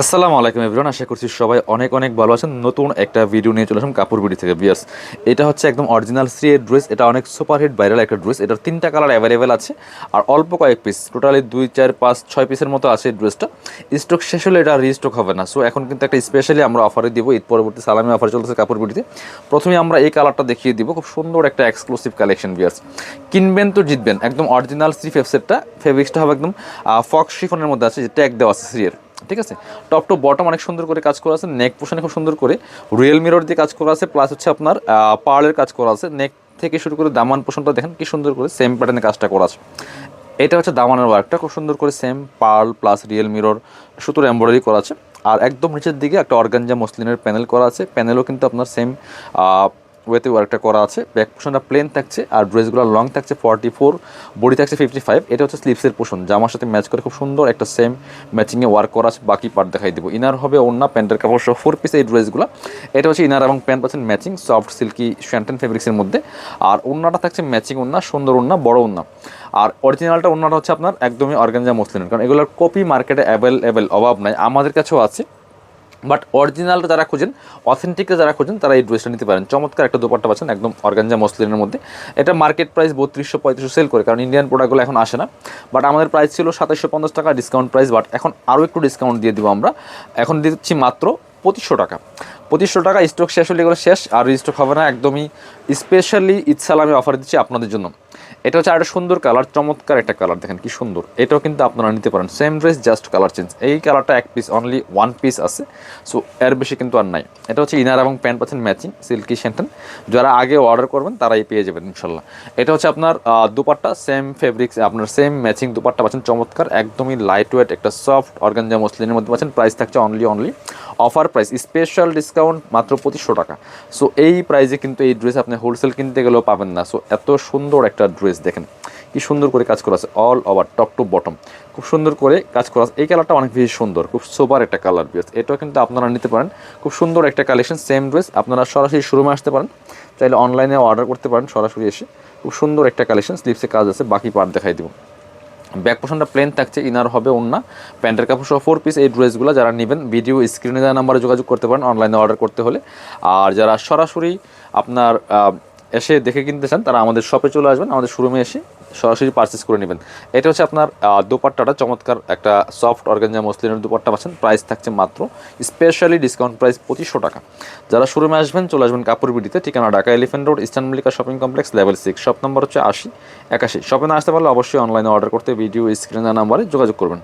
আসসালামু আলাইকুম এভরিওয়ান, আশা করছি সবাই অনেক অনেক ভালো আছেন। নতুন একটা ভিডিও নিয়ে চলে আসলাম কাপড় বিডি থেকে, বিয়াস। এটা হচ্ছে একদম অরিজিনাল থ্রি এর ড্রেস এটা অনেক সুপারহিট ভাইরাল একটা ড্রেস এটার তিনটা কালার অ্যাভেলেবেল আছে। আর অল্প কয়েক পিস টোটালি দুই, চার, পাঁচ, ছয় পিসের মতো আছে এই ড্রেসটা স্টক শেষ হলে এটা রিস্টক হবে না। সো এখন কিন্তু একটা স্পেশালি আমরা অফারে দিব, ঈদ পরবর্তী সালামি অফার চলতেছে কাপড় বিডিতে প্রথমে আমরা এই কালারটা দেখিয়ে দিব, খুব সুন্দর একটা এক্সক্লুসিভ কালেকশন বিয়ার্স কিনবেন তো জিতবেন, একদম অরিজিনাল থ্রি ফেফসেটটা ফেব্রিক্সটা হবে একদম ফক্স শিফনের মধ্যে আছে যে ট্যাগ দেওয়া আছে থ্রি এর ঠিক আছে? টপ টু বটম অনেক সুন্দর করে কাজ করা আছে নেক পোশনে খুব সুন্দর করে রিয়েল মিরর দিয়ে কাজ করা আছে প্লাস হচ্ছে আপনার পার্লের কাজ করা আছে। নেক থেকে শুরু করে দামান পোশনটা দেখেন কি সুন্দর করে সেম প্যাটার্নে কাজটা করা আছে। এটা হচ্ছে দামানের ওয়ার্কটা খুব সুন্দর করে same pearl plus real mirror সুতোর এমব্রয়ডারি করা আছে। আর একদম নিচের দিকে একটা অর্গানজা মসলিনের প্যানেল করা আছে। প্যানেলও কিন্তু আপনার সেম ওয়েতে ওয়ার্কটা করা আছে। ব্যাক পোশনটা প্লেন থাকছে আর ড্রেসগুলো লং থাকছে ফর্টি ফোর বডি থাকছে ফিফটি ফাইভ এটা হচ্ছে স্লিপসের পোষণ জামার সাথে ম্যাচ করে খুব সুন্দর একটা সেম ম্যাচিংয়ে ওয়ার্ক করা আছে, বাকি পার্ট দেখাই দেবো। ইনার হবে অন্য প্যান্টের কাপড় সহ ফোর পিস এই ড্রেসগুলো এটা হচ্ছে ইনার এবং প্যান্ট পাচ্ছেন ম্যাচিং সফট সিল্কি শ্যান্টেন ফেব্রিক্সের মধ্যে। আর অন্যটা থাকছে ম্যাচিং অন্য সুন্দর অন্য বড় অন্য আর অরিজিনালটা অন্যটা হচ্ছে আপনার একদমই অর্গানজা মসলিনের কারণ এগুলোর কপি মার্কেটে অ্যাভেলেবেল অভাব নাই। আমাদের কাছেও আছে। বাট অরিজিনালটা যারা খুঁজেন অথেন্টিকটা যারা খুঁজেন, তারা এই ড্রেসটা নিতে পারেন। চমৎকার একটা দোপাট্টা পাচ্ছেন, একদম অর্গানজা মসলিনের মধ্যে। এটা মার্কেট প্রাইস বত্রিশশো পঁয়ত্রিশশো সেল করে, কারণ ইন্ডিয়ান প্রোডাক্টগুলো এখন আসে না। বাট আমাদের প্রাইস ছিল সাতাশশো পঞ্চাশ টাকা ডিসকাউন্ট প্রাইস বাট এখন আরও একটু ডিসকাউন্ট দিয়ে দিব আমরা। এখন দিচ্ছি মাত্র পঁচিশশো টাকা। পঁচিশশো টাকা স্টক শেষ হলে এগুলো শেষ। আর স্টক হবে না, একদমই স্পেশালি ঈদ আমি অফার দিচ্ছি আপনাদের জন্য। এটা হচ্ছে একটা সুন্দর কালার চমৎকার একটা কালার দেখেন কি সুন্দর। এটাও কিন্তু আপনারা নিতে পারেন। Same dress just colour change এই কালারটা এক পিস অনলি ওয়ান পিস আছে। সো এর বেশি কিন্তু আর নাই। এটা হচ্ছে ইনার এবং প্যান্ট পাচ্ছেন ম্যাচিং সিল্কি শ্যান্টেন যারা আগে অর্ডার করবেন, তারাই পেয়ে যাবেন, ইনশাল্লাহ। এটা হচ্ছে আপনার দুপাট্টা সেম ফেব্রিক্স আপনার সেম ম্যাচিং দুপাট্টা পাচ্ছেন, চমৎকার, একদমই লাইট ওয়েট একটা সফট অর্গানজা মসলিনের মধ্যে পাচ্ছেন। প্রাইস থাকছে only only offer price special discount মাত্র পঁচিশশো টাকা। সো এই প্রাইসে কিন্তু এই ড্রেস আপনি হোলসেল কিনতে গেলেও পাবেন না। সো এত সুন্দর একটা ড্রেস দেখেন, কি সুন্দর করে কাজ করা আছে all over top to bottom খুব সুন্দর করে কাজ করা আছে। এই কালারটা অনেক বেশি সুন্দর, খুব সোবার একটা কালার বিয়াস এটাও কিন্তু আপনারা নিতে পারেন। খুব সুন্দর একটা কালেকশন সেম ড্রেস আপনারা সরাসরি শোরুমে আসতে পারেন। চাইলে অনলাইনে অর্ডার করতে পারেন সরাসরি এসে। খুব সুন্দর একটা কালেকশন স্লিপসে কাজ আছে, বাকি পার্ট দেখাই দেবো। ব্যাক পোর্শনটা প্লেন থাকছে ইনার হবে অন্য প্যান্টের কাপড় সহ ফোর পিস এই ড্রেসগুলো যারা নেবেন ভিডিও স্ক্রিনে দেওয়া নাম্বারে যোগাযোগ করতে পারেন অনলাইনে অর্ডার করতে হলে। আর যারা সরাসরি আপনার এসে দেখে কিনতে চান, তারা আমাদের শপে চলে আসবেন, আমাদের শোরুমে এসে সরাসরি পারচেস করে নেবেন। এটা হচ্ছে আপনার দুপাট্টাটা, চমৎকার একটা সফট অর্গানজা মসলিনের দুপাট্টা পাচ্ছেন। প্রাইস থাকছে মাত্র স্পেশালি ডিসকাউন্ট প্রাইস পঁচিশশো টাকা। যারা শোরুমে আসবেন, চলে আসবেন কাপড় বিডিতে, ঠিকানা Dhaka elephant road eastern Mallika shopping complex level six shop number হচ্ছে আশি, একাশি। শপে না আসতে পারলে অবশ্যই অনলাইনে অর্ডার করতে ভিডিও স্ক্রিনের নাম্বারে যোগাযোগ করবেন।